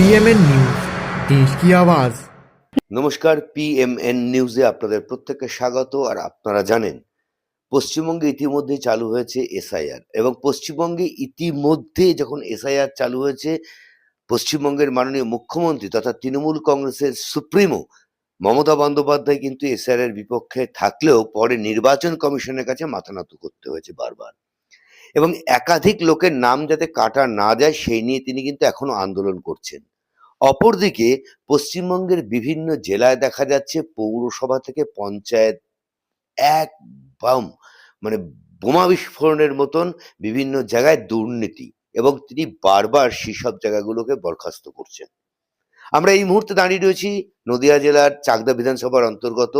PMN news দেশ কি আওয়াজ? নমস্কার পিএমএন নিউজে আপনাদের প্রত্যেককে স্বাগত, আর আপনারা জানেন, পশ্চিমবঙ্গে ইতিমধ্যে চালু হয়েছে এসআইআর এবং পশ্চিমবঙ্গে ইতিমধ্যে যখন এসআইআর চালু হয়েছে, পশ্চিমবঙ্গের মাননীয় মুখ্যমন্ত্রী তথা তৃণমূল কংগ্রেসের সুপ্রিমো মমতা বন্দ্যোপাধ্যায় কিন্তু এসআইআর এর বিপক্ষে থাকলেও পরে নির্বাচন কমিশনের কাছে মাথা নত করতে হয়েছে বারবার। এবং একাধিক লোকের নাম যাতে কাটা না যায়, সেই নিয়ে তিনি কিন্তু এখনও আন্দোলন করছেন। অপরদিকে পশ্চিমবঙ্গের বিভিন্ন জেলায় দেখা যাচ্ছে পৌরসভা থেকে পঞ্চায়েত এক বাম মানে বোমা বিস্ফোরণের মতন বিভিন্ন জায়গায় দুর্নীতি এবং তিনি বারবার সেসব জায়গাগুলোকে বরখাস্ত করছেন। আমরা এই মুহূর্তে দাঁড়িয়ে রয়েছি নদিয়া জেলার চাকদা বিধানসভার অন্তর্গত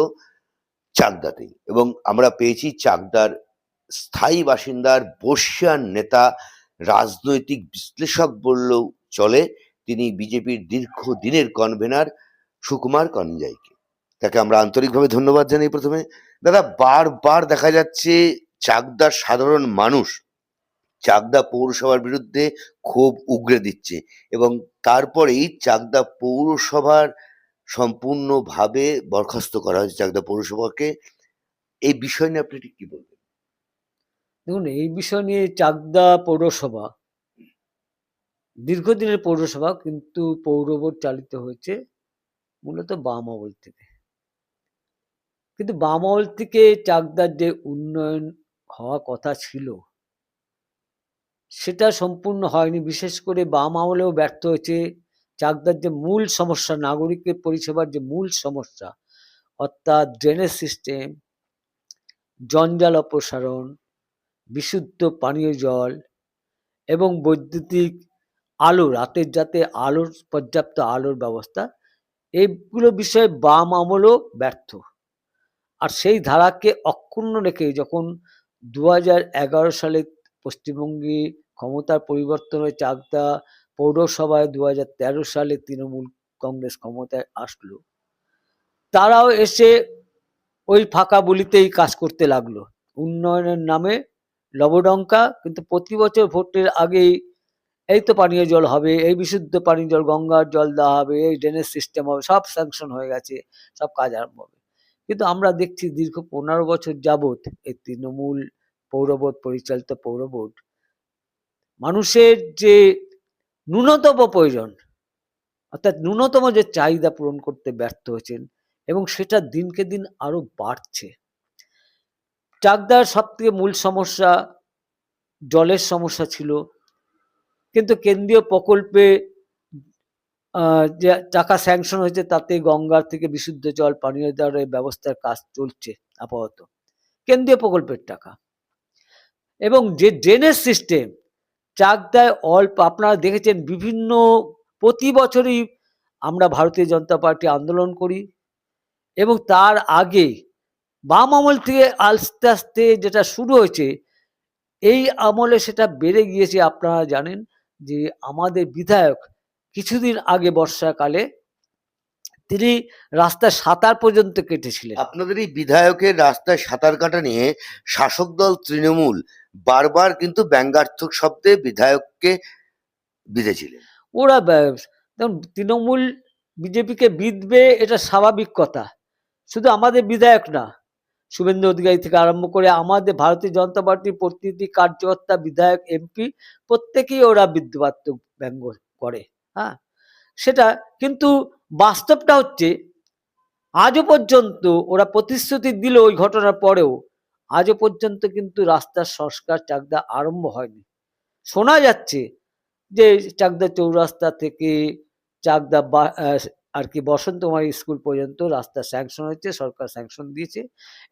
চাকদাতেই এবং আমরা পেয়েছি চাকদার স্থায়ী বাসিন্দার বর্ষিয়ান নেতা, রাজনৈতিক বিশ্লেষক বললেও চলে তিনি বিজেপির দীর্ঘদিনের কনভেনার সুকুমার কনজাইকে। তাকে আমরা আন্তরিকভাবে ধন্যবাদ জানাই প্রথমে। দাদা, বারবার দেখা যাচ্ছে চাকদার সাধারণ মানুষ চাকদা পৌরসভার বিরুদ্ধে ক্ষোভ উগরে দিচ্ছে এবং তারপরেই চাকদা পৌরসভার সম্পূর্ণভাবে বরখাস্ত করা হয়েছে চাকদা পৌরসভাকে। এই বিষয় নিয়ে আপনি ঠিক কি বলবেন? দেখুন, এই বিষয় নিয়ে চাকদা পৌরসভা দীর্ঘদিনের পৌরসভা কিন্তু পৌরবোর্ড চালিত হয়েছে মূলত বাম আমল থেকে। কিন্তু বাম আমল থেকে চাকদার যে উন্নয়ন হওয়া কথা ছিল, সেটা সম্পূর্ণ হয়নি। বিশেষ করে বাম আমলেও ব্যর্থ হয়েছে। চাকদার যে মূল সমস্যা, নাগরিকের পরিষেবার যে মূল সমস্যা, অর্থাৎ ড্রেনেজ সিস্টেম জঞ্জাল অপসারণ, বিশুদ্ধ পানীয় জল এবং বৈদ্যুতিক আলো, রাতের যাতে আলোর, পর্যাপ্ত আলোর ব্যবস্থা এইগুলো বিষয়ে বাম আমলও ব্যর্থ। আর সেই ধারাকে অক্ষুণ্ণ রেখে যখন দু সালে পশ্চিমবঙ্গে ক্ষমতার পরিবর্তন হয়ে চাকদা পৌরসভায় দু সালে তৃণমূল কংগ্রেস ক্ষমতায় আসলো, তারাও এসে ওই ফাঁকা বলিতেই কাজ করতে লাগল। উন্নয়নের নামে লবডঙ্কা, কিন্তু প্রতি বছর ভোটের আগেই এই তো পানীয় জল হবে, এই বিশুদ্ধ পানীয় জল, গঙ্গার জল দেওয়া হবে, এই ড্রেনেজ সিস্টেম হবে, সব স্যাংশন হয়ে গেছে, সব কাজ আরম্ভ হবে। কিন্তু আমরা দেখছি দীর্ঘ পনেরো বছর যাবৎ এই তৃণমূল পৌরবোধ, পরিচালিত পৌরবোর্ড মানুষের যে ন্যূনতম প্রয়োজন, অর্থাৎ ন্যূনতম যে চাহিদা পূরণ করতে ব্যর্থ হয়েছেন, এবং সেটা দিনকে দিন আরও বাড়ছে। চাকদার সব থেকে মূল সমস্যা, জলের সমস্যা ছিল কিন্তু কেন্দ্রীয় প্রকল্পে যে টাকা স্যাংশন হয়েছে তাতে গঙ্গার থেকে বিশুদ্ধ জল, পানীয় জলের ব্যবস্থার কাজ চলছে আপাতত। কেন্দ্রীয় প্রকল্পের টাকা। এবং যে ড্রেনেজ সিস্টেম চাকদায় অল্প, আপনারা দেখেছেন বিভিন্ন প্রতি বছরই আমরা ভারতীয় জনতা পার্টি আন্দোলন করি এবং তার আগে বাম আমল থেকে আস্তে আস্তে যেটা শুরু হয়েছে, এই আমলে সেটা বেড়ে গিয়েছে, আপনারা জানেন। যে আমাদের বিধায়ক কিছুদিন আগে বর্ষাকালে তিনি রাস্তায় সাঁতার পর্যন্ত কেটেছিলেন। আপনাদের এই বিধায়কের রাস্তায় সাঁতার কাটা নিয়ে শাসক দল তৃণমূল বারবার কিন্তু ব্যঙ্গার্থক শব্দে বিধায়ককে বিঁধেছিলেন। ওরা দেখুন তৃণমূল বিজেপিকে বিধবে এটা স্বাভাবিক কথা। শুধু আমাদের বিধায়ক না শুভেন্দু অধিকারী থেকে আরম্ভ করে আমাদের ভারতীয় জনতা পার্টির প্রতিনিধি, কার্যকর্তা, বিধায়ক, এমপি প্রত্যেকেই ওরা বিদ্যুৎ ব্যঙ্গ করে হ্যাঁ? সেটা কিন্তু বাস্তবটা হচ্ছে আজও পর্যন্ত ওরা প্রতিশ্রুতি দিল ওই ঘটনার পরেও, আজও পর্যন্ত কিন্তু রাস্তার সংস্কার চাকদা আরম্ভ হয়নি। শোনা যাচ্ছে যে চাকদা চৌরাস্তা থেকে চাকদা আর কি বসন্তমারি স্কুল পর্যন্ত রাস্তা স্যাংশন হয়েছে, সরকার স্যাংশন দিয়েছে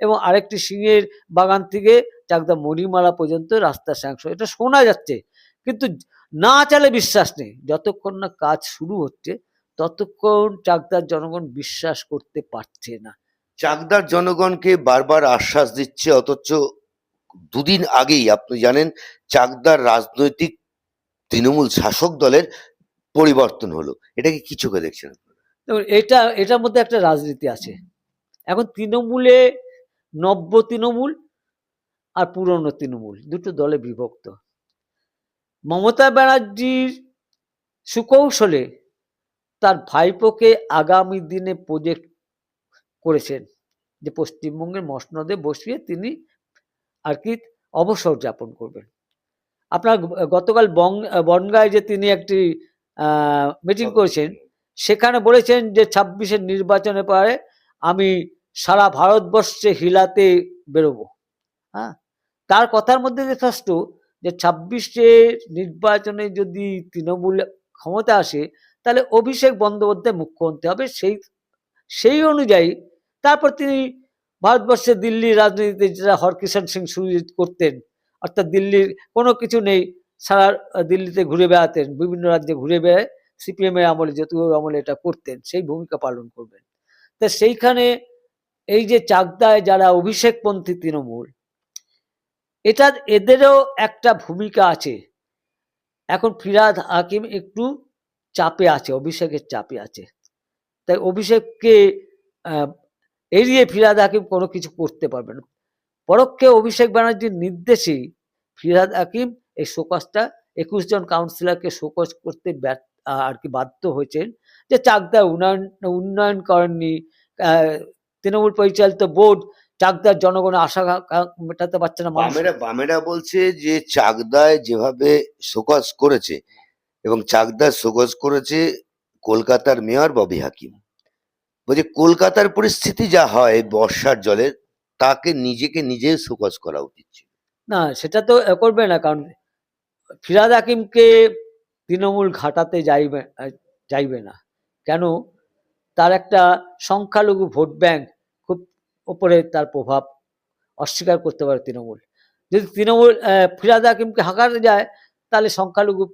এবং আরেকটি সিংহের বাগান থেকে চাকদা মণিমালা পর্যন্ত রাস্তা স্যাংশন এটা শোনা যাচ্ছে কিন্তু না চালে বিশ্বাস নেই। যতক্ষণ না কাজ শুরু হচ্ছে, ততক্ষণ চাকদার জনগণ বিশ্বাস করতে পারছে না। চাকদার জনগণকে বারবার আশ্বাস দিচ্ছে, অথচ দুদিন আগেই, আপনি জানেন, চাকদার রাজনৈতিক তৃণমূল শাসক দলের পরিবর্তন হলো। এটাকে কি চোখে দেখছেন? দেখুন এটা এটার মধ্যে একটা রাজনীতি আছে। এখন তৃণমূলে নব্য তৃণমূল আর পুরনো তৃণমূল দুটো দলে বিভক্ত। মমতা ব্যানার্জির সুকৌশলে তার ভাইপোকে আগামী দিনে প্রজেক্ট করেছেন যে পশ্চিমবঙ্গের মসনদে বসিয়ে তিনি আর কি অবসর যাপন করবেন। আপনার গতকাল বং বনগায় যে তিনি একটি মিটিং করেছেন সেখানে বলেছেন যে ছাব্বিশের নির্বাচনের পরে আমি সারা ভারতবর্ষে হিলাতে বেরোবো। হ্যাঁ? তার কথার মধ্যে যথেষ্ট যে ছাব্বিশে নির্বাচনে যদি তৃণমূল ক্ষমতা আসে, তাহলে অভিষেক বন্দ্যোপাধ্যায় মুখ্যমন্ত্রী হবে সেই সেই অনুযায়ী তারপর তিনি ভারতবর্ষে দিল্লির রাজনীতিতে যেটা হরকিষণ সিং শুরু করতেন, অর্থাৎ দিল্লির কোনো কিছু নেই, সারা দিল্লিতে ঘুরে বেড়াতেন, বিভিন্ন রাজ্যে ঘুরে বেড়ায় সিপিএম এর আমলে যতুর আমলে এটা করতেন, সেই ভূমিকা পালন করবেন। তা সেইখানে এই যে চাকদায় যারা অভিষেকপন্থী তৃণমূল, এটা এদেরও একটা ভূমিকা আছে। এখন ফিরাদ হাকিম একটু চাপে আছে, অভিষেকের চাপে আছে। তাই অভিষেককে এড়িয়ে ফিরাদ হাকিম কোনো কিছু করতে পারবে না। পরোক্ষে অভিষেক ব্যানার্জির নির্দেশেই ফিরাদ হাকিম এই শোকসটা, একুশ জন কাউন্সিলরকে শোকস করতে ব্যর্থ আর কি বাধ্য হয়েছেন যে চাকদা উন্নয়ন উন্নয়ন করেননি। তৃণমূল পরিচালিত বোর্ড চাকদার জনগণের আশা মেটাতে পারছে না বামেরা বামেরা বলছে যে চাকদায় যেভাবে শোকজ করেছে এবং চাকদার শোকজ করেছে কলকাতার মেয়র ববি হাকিম। বলছে কলকাতার পরিস্থিতি যা হয় বর্ষার জলে তাকে নিজেকে নিজে শোকজ করা উচিত ছিল। না সেটা তো করবে না কারণ ফিরাদ হাকিমকে তৃণমূল ঘাটাতে যাইবে যাইবে না। কেন? তার একটা সংখ্যালঘু ভোট ব্যাংক খুব ওপরে তার প্রভাব অস্বীকার করতে পারে তৃণমূল। যদি তৃণমূল ফিরাদ হাকিমকে হাঁকাতে যায়, তাহলে সংখ্যালঘু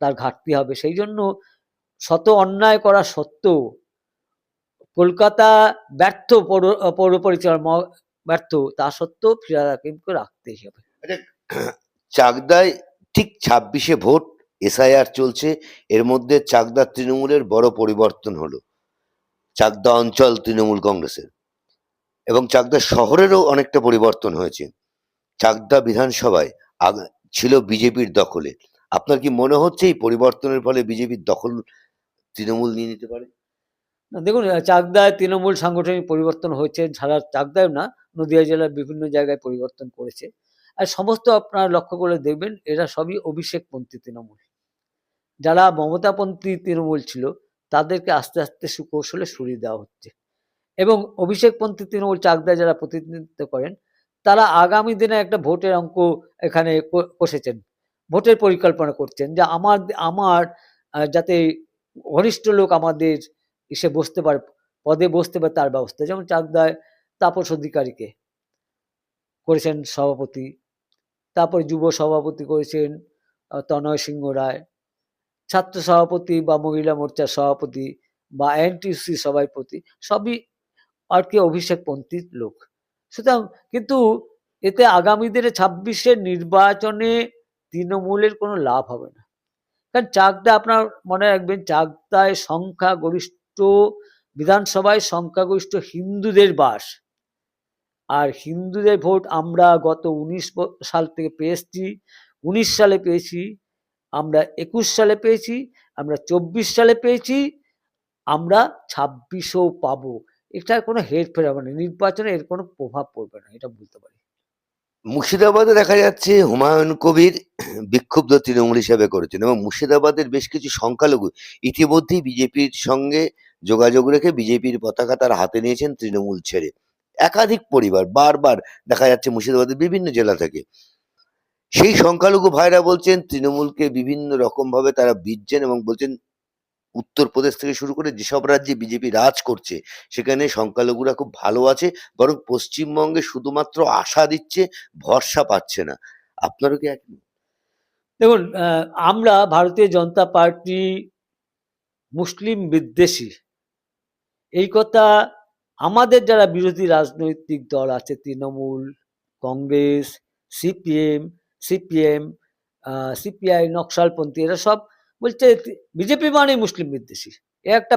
তার ঘাটতি হবে। সেই জন্য শত অন্যায় করা সত্ত্বেও কলকাতা ব্যর্থ পৌর পৌর পরিচালনা ব্যর্থ, তা সত্ত্বেও ফিরাদ হাকিমকে রাখতেই হবে। চাকদায় ঠিক ছাব্বিশে ভোট এসআইআর চলছে। এর মধ্যে চাকদা তৃণমূলের বড় পরিবর্তন হলো। চাকদা অঞ্চল তৃণমূল কংগ্রেসের। এবং চাকদা শহরেরও অনেকটা পরিবর্তন হয়েছে। চাকদা বিধানসভায় ছিল বিজেপির দখলে। আপনার কি মনে হচ্ছে এই পরিবর্তনের ফলে বিজেপির দখল তৃণমূল নিয়ে নিতে পারে? না, দেখুন চাকদায় তৃণমূল সাংগঠনিক পরিবর্তন হয়েছে ছাড়া চাকদায় না নদিয়া জেলার বিভিন্ন জায়গায় পরিবর্তন করেছে। আর সমস্ত আপনারা লক্ষ্য করে দেখবেন, এরা সবই অভিষেকপন্থী তৃণমূল। যারা মমতাপন্থী তৃণমূল ছিল, তাদেরকে আস্তে আস্তে সুকৌশলে সরিয়ে দেওয়া হচ্ছে। এবং অভিষেকপন্থী তৃণমূল চাকদায় যারা প্রতিনিধিত্ব করেন, তারা আগামী দিনে একটা ভোটের অঙ্ক এখানে কষেছেন। ভোটের পরিকল্পনা করছেন যে আমার আমার যাতে ঘনিষ্ঠ লোক আমাদের এসে বসতে পারে, পদে বসতে পারে তার ব্যবস্থা। যেমন চাকদায় তাপস অধিকারীকে করেছেন সভাপতি তারপর যুব সভাপতি করেছেন তনয় সিংহ রায়। ছাত্র সভাপতি বা মহিলা মোর্চার সভাপতি বা এনটিসি সভাপতি সবই আর কি অভিষেক অভিষেকপন্থী লোক। সুতরাং কিন্তু এতে আগামী দিনে ছাব্বিশের নির্বাচনে তৃণমূলের কোনো লাভ হবে না। কারণ চাকদা আপনার মনে রাখবেন, চাকদায় সংখ্যাগরিষ্ঠ, বিধানসভায় সংখ্যাগরিষ্ঠ হিন্দুদের বাস। আর হিন্দুদের ভোট আমরা গত উনিশ সাল থেকে পেয়েছি, উনিশ সালে পেয়েছি, আমরা একুশ সালে পেয়েছি, আমরা চব্বিশ সালে পেয়েছি, আমরা ছাব্বিশেও পাবো। এটার কোনো হেরফের হবে না, নির্বাচনে এর কোনো প্রভাব পড়বে না, এটা বলতে পারি। মুর্শিদাবাদে দেখা যাচ্ছে হুমায়ুন কবির বিক্ষুব্ধ তৃণমূল হিসেবে করেছেন এবং মুর্শিদাবাদের বেশ কিছু সংখ্যালঘু ইতিমধ্যেই বিজেপির সঙ্গে যোগাযোগ রেখে বিজেপির পতাকা তার হাতে নিয়েছেন তৃণমূল ছেড়ে। একাধিক পরিবার বারবার দেখা যাচ্ছে মুর্শিদাবাদের বিভিন্ন জেলা থেকে। সেই সংখ্যালঘু ভাইরা বলছেন, তৃণমূলকে বিভিন্ন রকম ভাবে তারা বিজছেন এবং বলছেন, উত্তরপ্রদেশ থেকে শুরু করে যেসব রাজ্যে বিজেপি রাজ করছে, সেখানে সংখ্যালঘুরা খুব ভালো আছে, বরং পশ্চিমবঙ্গে শুধুমাত্র আশা দিচ্ছে, ভরসা পাচ্ছে না। আপনারও কি এক দেখুন আমরা ভারতীয় জনতা পার্টি মুসলিম বিদ্বেষী। এই কথা আমাদের যারা বিরোধী রাজনৈতিক দল আছে, Trinamool, Congress, CPM CPM CPI, নকশালপন্থী, এরা সব বলছে বিজেপি মানে মুসলিম বিদ্বেষী। এ একটা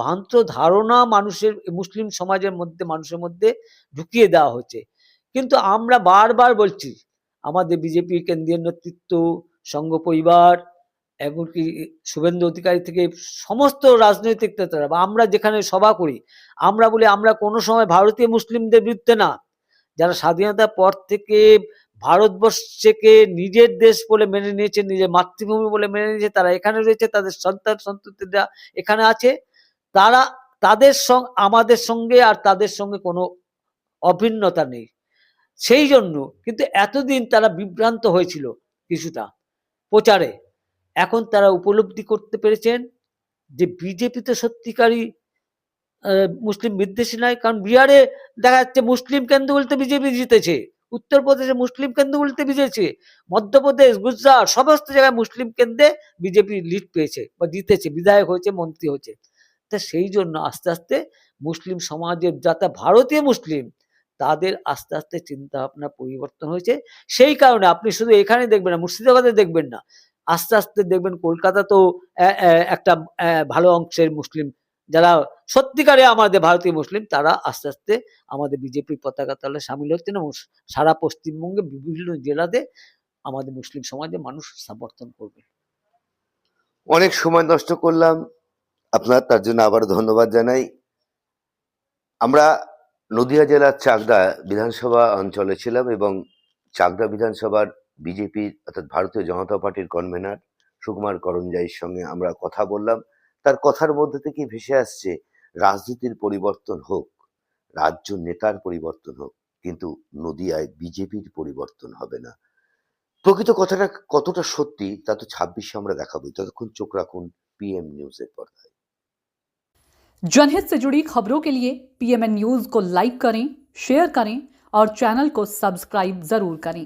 ভ্রান্ত ধারণা মানুষের, মুসলিম সমাজের মধ্যে, মানুষের মধ্যে ঢুকিয়ে দেওয়া হচ্ছে। কিন্তু আমরা বারবার বলছি, আমাদের বিজেপি কেন্দ্রীয় নেতৃত্ব, সংঘ পরিবার এমনকি শুভেন্দু অধিকারী থেকে সমস্ত রাজনৈতিক নেতারা বা আমরা যেখানে সভা করি, আমরা বলি আমরা কোনো সময় ভারতীয় মুসলিমদের বিরুদ্ধে না। যারা স্বাধীনতার পর থেকে ভারতবর্ষকে নিজের দেশ বলে মেনে নিয়েছে, নিজের মাতৃভূমি বলে মেনে নিয়েছে, তারা এখানে রয়েছে, তাদের সন্তান সন্ততিরা এখানে আছে। তারা তাদের সঙ্গে আমাদের সঙ্গে আর তাদের সঙ্গে কোনো অভিন্নতা নেই। সেই জন্য কিন্তু এতদিন তারা বিভ্রান্ত হয়েছিল কিছুটা প্রচারে। এখন তারা উপলব্ধি করতে পেরেছেন যে বিজেপি তো সত্যিকারই মুসলিম বিদ্বেষী নয়, কারণ বিহারে দেখা যাচ্ছে মুসলিম কেন্দ্রগুলিতে বিজেপি জিতেছে, উত্তরপ্রদেশে মুসলিম কেন্দ্রগুলিতে বিজেছে মধ্যপ্রদেশ, গুজরাট, সমস্ত জায়গায় মুসলিম কেন্দ্রে বিজেপি লিড পেয়েছে বা জিতেছে, বিধায়ক হয়েছে, মন্ত্রী হয়েছে। তা সেই জন্য আস্তে আস্তে মুসলিম সমাজের যাতে ভারতীয় মুসলিম, তাদের আস্তে আস্তে চিন্তা ভাবনা পরিবর্তন হয়েছে। সেই কারণে আপনি শুধু এখানে দেখবেন না, মুর্শিদাবাদে দেখবেন না আস্তে আস্তে দেখবেন কলকাতাতেও আহ, আহ, একটা ভালো অংশের মুসলিম। যারা সত্যিকারে আমাদের ভারতীয় মুসলিম তারা আস্তে আস্তে আমাদের বিজেপির পতাকা তলে সামিল হচ্ছেন এবং সারা পশ্চিমবঙ্গে বিভিন্ন জেলাতে আমাদের মুসলিম সমাজে মানুষ সমর্থন করবে। অনেক সময় নষ্ট করলাম। আপনার তার জন্য আবার ধন্যবাদ জানাই। আমরা নদিয়া জেলার চাকদা বিধানসভা অঞ্চলে ছিলাম এবং চাকদা বিধানসভার বিজেপির অর্থাৎ ভারতীয় জনতা পার্টির কনভেনার সুকুমার করঞ্জাইয়ের সঙ্গে আমরা কথা বললাম তার কথার মধ্যে থেকে ভেসে আসছে রাজনীতির পরিবর্তন হোক রাজ্য নেতার পরিবর্তন হোক কিন্তু নদিয়ায় বিজেপির পরিবর্তন হবে না প্রকৃত কথাটা কতটা সত্যি তা তো ছাব্বিশে আমরা দেখাবোই ততক্ষণ চোখ রাখুন পিএম নিউজের পর্দায় जनहित से जुड़ी खबरों के लिए पीएमएन न्यूज को लाइक करें शेयर करें और चैनल को सब्सक्राइब जरूर करें